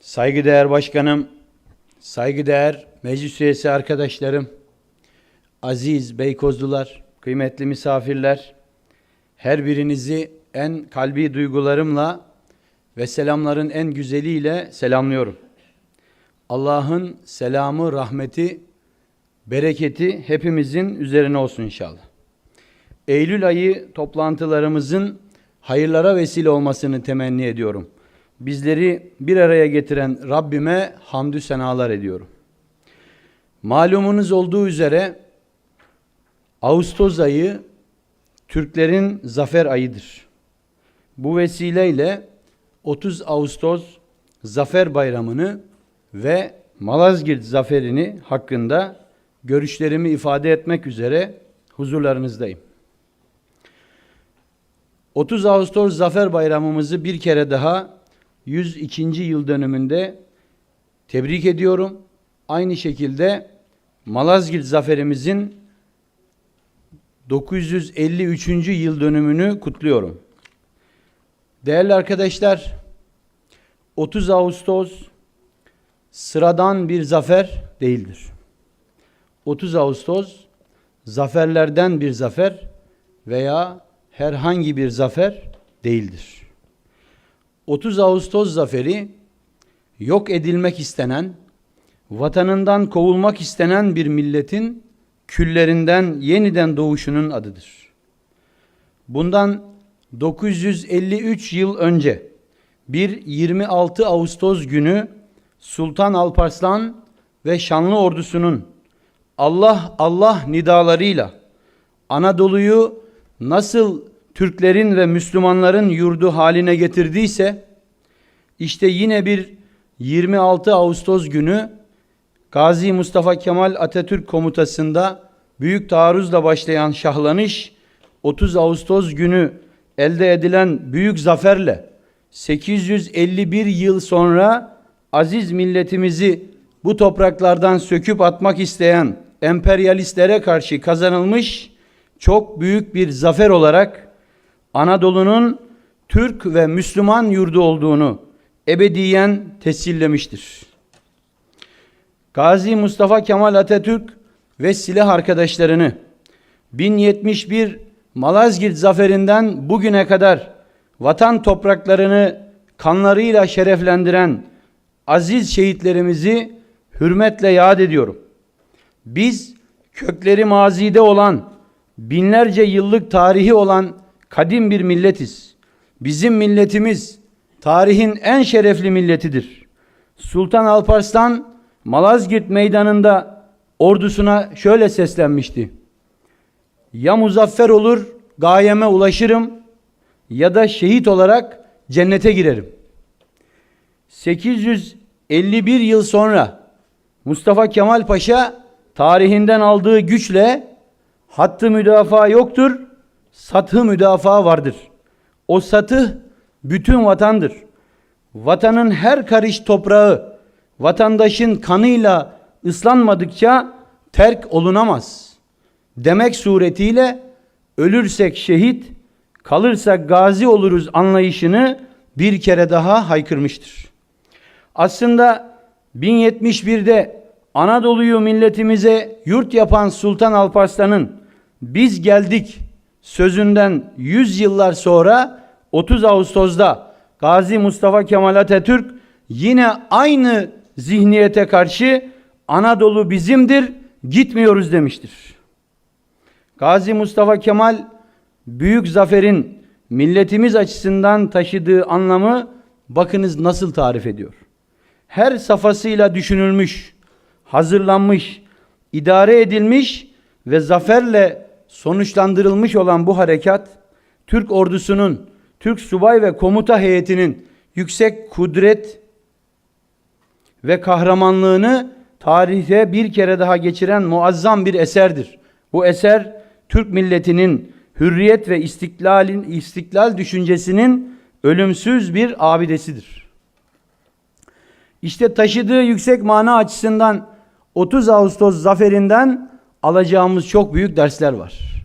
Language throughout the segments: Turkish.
Saygıdeğer başkanım, saygıdeğer meclis üyesi arkadaşlarım, aziz beykozlular, kıymetli misafirler, her birinizi en kalbi duygularımla ve selamların en güzeliyle selamlıyorum. Allah'ın selamı, rahmeti, bereketi hepimizin üzerine olsun inşallah. Eylül ayı toplantılarımızın hayırlara vesile olmasını temenni ediyorum. Bizleri bir araya getiren Rabbime hamdü senalar ediyorum. Malumunuz olduğu üzere Ağustos ayı Türklerin zafer ayıdır. Bu vesileyle 30 Ağustos Zafer Bayramı'nı ve Malazgirt zaferini hakkında görüşlerimi ifade etmek üzere huzurlarınızdayım. 30 Ağustos Zafer Bayramımızı bir kere daha 102. yıl dönümünde tebrik ediyorum. Aynı şekilde Malazgirt zaferimizin 953. yıl dönümünü kutluyorum. Değerli arkadaşlar, 30 Ağustos sıradan bir zafer değildir. 30 Ağustos zaferlerden bir zafer veya herhangi bir zafer değildir. 30 Ağustos zaferi yok edilmek istenen, vatanından kovulmak istenen bir milletin küllerinden yeniden doğuşunun adıdır. Bundan 953 yıl önce bir 26 Ağustos günü Sultan Alparslan ve Şanlı ordusunun Allah Allah nidalarıyla Anadolu'yu nasıl Türklerin ve Müslümanların yurdu haline getirdiyse işte yine bir 26 Ağustos günü Gazi Mustafa Kemal Atatürk komutasında büyük taarruzla başlayan şahlanış 30 Ağustos günü elde edilen büyük zaferle 851 yıl sonra aziz milletimizi bu topraklardan söküp atmak isteyen emperyalistlere karşı kazanılmış çok büyük bir zafer olarak Anadolu'nun Türk ve Müslüman yurdu olduğunu ebediyen tescillemiştir. Gazi Mustafa Kemal Atatürk ve silah arkadaşlarını 1071 Malazgirt zaferinden bugüne kadar vatan topraklarını kanlarıyla şereflendiren aziz şehitlerimizi hürmetle yad ediyorum. Biz kökleri mazide olan, binlerce yıllık tarihi olan kadim bir milletiz. Bizim milletimiz tarihin en şerefli milletidir. Sultan Alparslan Malazgirt meydanında ordusuna şöyle seslenmişti. Ya muzaffer olur, gayeme ulaşırım ya da şehit olarak cennete girerim. 851 yıl sonra Mustafa Kemal Paşa tarihinden aldığı güçle hattı müdafaa yoktur, satı müdafaa vardır. O satı bütün vatandır. Vatanın her karış toprağı vatandaşın kanıyla ıslanmadıkça terk olunamaz. Demek suretiyle ölürsek şehit, kalırsak gazi oluruz anlayışını bir kere daha haykırmıştır. Aslında 1071'de Anadolu'yu milletimize yurt yapan Sultan Alparslan'ın biz geldik sözünden 100 yıllar sonra 30 Ağustos'da Gazi Mustafa Kemal Atatürk yine aynı zihniyete karşı Anadolu bizimdir, gitmiyoruz demiştir. Gazi Mustafa Kemal büyük zaferin milletimiz açısından taşıdığı anlamı bakınız nasıl tarif ediyor. Her safhasıyla düşünülmüş, hazırlanmış, idare edilmiş ve zaferle sonuçlandırılmış olan bu harekat Türk ordusunun, Türk subay ve komuta heyetinin yüksek kudret ve kahramanlığını tarihe bir kere daha geçiren muazzam bir eserdir. Bu eser Türk milletinin hürriyet ve istiklalin istiklal düşüncesinin ölümsüz bir abidesidir. İşte taşıdığı yüksek mana açısından 30 Ağustos zaferinden alacağımız çok büyük dersler var.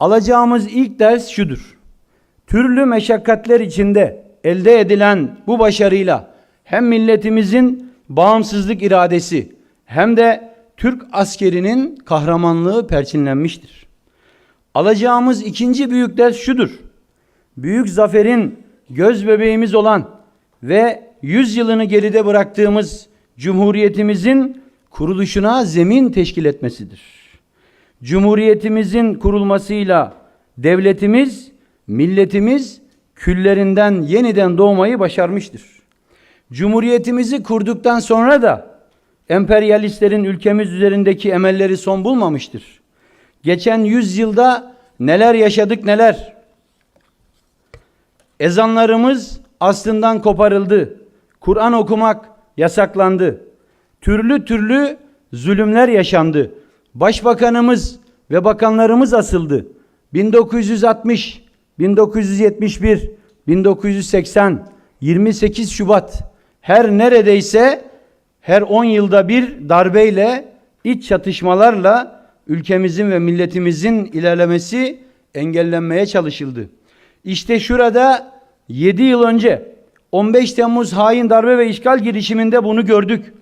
Alacağımız ilk ders şudur. Türlü meşakkatler içinde elde edilen bu başarıyla hem milletimizin bağımsızlık iradesi hem de Türk askerinin kahramanlığı perçinlenmiştir. Alacağımız ikinci büyük ders şudur. Büyük zaferin göz bebeğimiz olan ve 100 yılını geride bıraktığımız Cumhuriyetimizin kuruluşuna zemin teşkil etmesidir. Cumhuriyetimizin kurulmasıyla devletimiz, milletimiz küllerinden yeniden doğmayı başarmıştır. Cumhuriyetimizi kurduktan sonra da emperyalistlerin ülkemiz üzerindeki emelleri son bulmamıştır. Geçen yüzyılda neler yaşadık neler. Ezanlarımız aslından koparıldı. Kur'an okumak yasaklandı. Türlü türlü zulümler yaşandı. Başbakanımız ve bakanlarımız asıldı. 1960, 1971, 1980, 28 Şubat her neredeyse her 10 yılda bir darbeyle, iç çatışmalarla ülkemizin ve milletimizin ilerlemesi engellenmeye çalışıldı. İşte şurada 7 yıl önce 15 Temmuz hain darbe ve işgal girişiminde bunu gördük.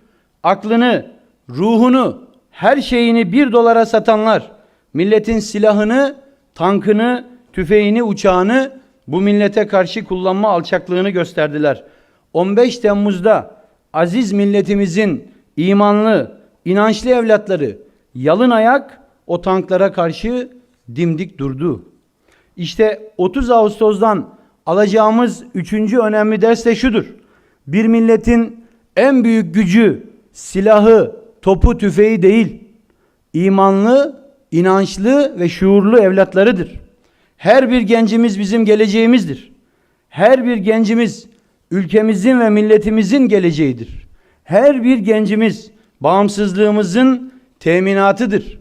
Aklını, ruhunu, her şeyini bir dolara satanlar, milletin silahını, tankını, tüfeğini, uçağını bu millete karşı kullanma alçaklığını gösterdiler. 15 Temmuz'da aziz milletimizin imanlı, inançlı evlatları yalın ayak o tanklara karşı dimdik durdu. İşte 30 Ağustos'dan alacağımız üçüncü önemli ders de şudur. Bir milletin en büyük gücü silahı, topu, tüfeği değil, imanlı, inançlı ve şuurlu evlatlarıdır. Her bir gencimiz bizim geleceğimizdir. Her bir gencimiz ülkemizin ve milletimizin geleceğidir. Her bir gencimiz bağımsızlığımızın teminatıdır.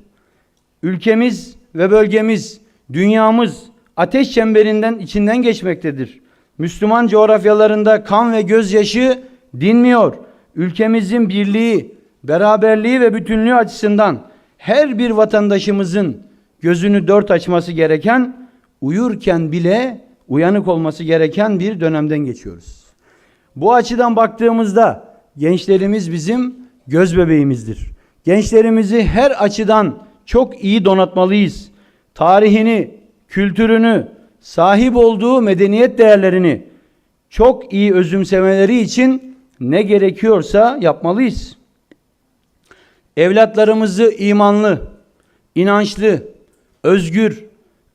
Ülkemiz ve bölgemiz, dünyamız ateş çemberinden içinden geçmektedir. Müslüman coğrafyalarında kan ve gözyaşı dinmiyor. Ülkemizin birliği, beraberliği ve bütünlüğü açısından her bir vatandaşımızın gözünü dört açması gereken, uyurken bile uyanık olması gereken bir dönemden geçiyoruz. Bu açıdan baktığımızda gençlerimiz bizim göz bebeğimizdir. Gençlerimizi her açıdan çok iyi donatmalıyız. Tarihini, kültürünü, sahip olduğu medeniyet değerlerini çok iyi özümsemeleri için ne gerekiyorsa yapmalıyız. Evlatlarımızı imanlı, inançlı, özgür,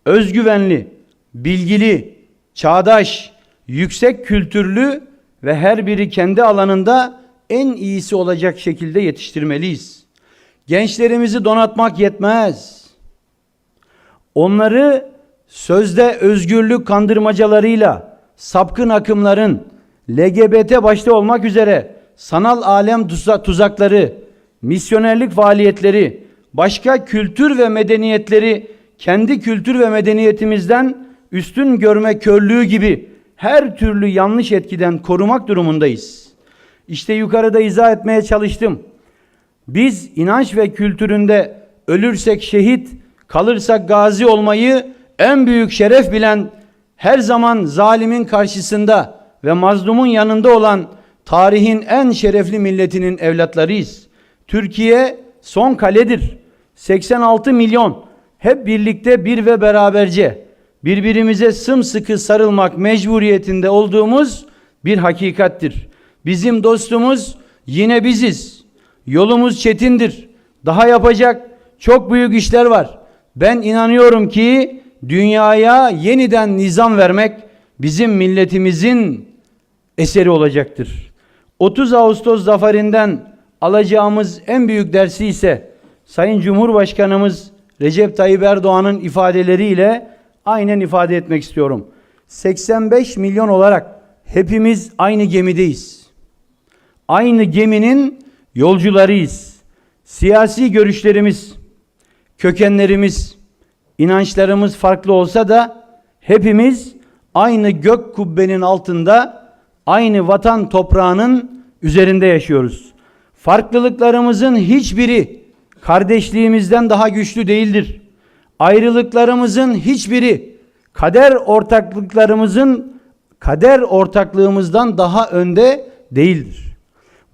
özgüvenli, bilgili, çağdaş, yüksek kültürlü ve her biri kendi alanında en iyisi olacak şekilde yetiştirmeliyiz. Gençlerimizi donatmak yetmez. Onları sözde özgürlük kandırmacalarıyla sapkın akımların LGBT başta olmak üzere sanal alem tuzakları, misyonerlik faaliyetleri, başka kültür ve medeniyetleri kendi kültür ve medeniyetimizden üstün görme körlüğü gibi her türlü yanlış etkiden korumak durumundayız. İşte yukarıda izah etmeye çalıştım. Biz inanç ve kültüründe ölürsek şehit, kalırsak gazi olmayı en büyük şeref bilen, her zaman zalimin karşısında ve mazlumun yanında olan tarihin en şerefli milletinin evlatlarıyız. Türkiye son kaledir. 86 milyon hep birlikte bir ve beraberce birbirimize sımsıkı sarılmak mecburiyetinde olduğumuz bir hakikattir. Bizim dostumuz yine biziz. Yolumuz çetindir. Daha yapacak çok büyük işler var. Ben inanıyorum ki dünyaya yeniden nizam vermek bizim milletimizin eseri olacaktır. 30 Ağustos zaferinden alacağımız en büyük dersi ise Sayın Cumhurbaşkanımız Recep Tayyip Erdoğan'ın ifadeleriyle aynen ifade etmek istiyorum. 85 milyon olarak hepimiz aynı gemideyiz. Aynı geminin yolcularıyız. Siyasi görüşlerimiz, kökenlerimiz, inançlarımız farklı olsa da hepimiz aynı gök kubbenin altında, aynı vatan toprağının üzerinde yaşıyoruz. Farklılıklarımızın hiçbiri kardeşliğimizden daha güçlü değildir. Ayrılıklarımızın hiçbiri kader ortaklıklarımızın kader ortaklığımızdan daha önde değildir.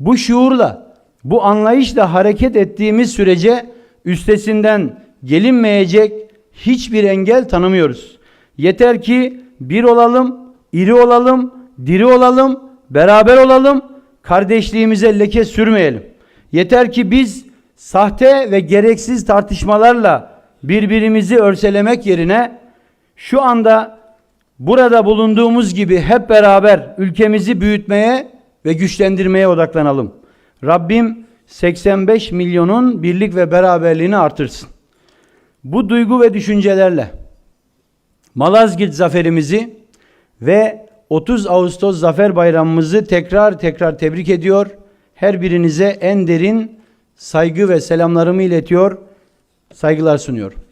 Bu şuurla, bu anlayışla hareket ettiğimiz sürece üstesinden gelinmeyecek hiçbir engel tanımıyoruz. Yeter ki bir olalım, iri olalım, diri olalım, beraber olalım, kardeşliğimize leke sürmeyelim. Yeter ki biz sahte ve gereksiz tartışmalarla birbirimizi örselemek yerine şu anda burada bulunduğumuz gibi hep beraber ülkemizi büyütmeye ve güçlendirmeye odaklanalım. Rabbim 85 milyonun birlik ve beraberliğini artırsın. Bu duygu ve düşüncelerle Malazgirt zaferimizi ve 30 Ağustos Zafer Bayramımızı tekrar tekrar tebrik ediyor. Her birinize en derin saygı ve selamlarımı iletiyor. Saygılar sunuyorum.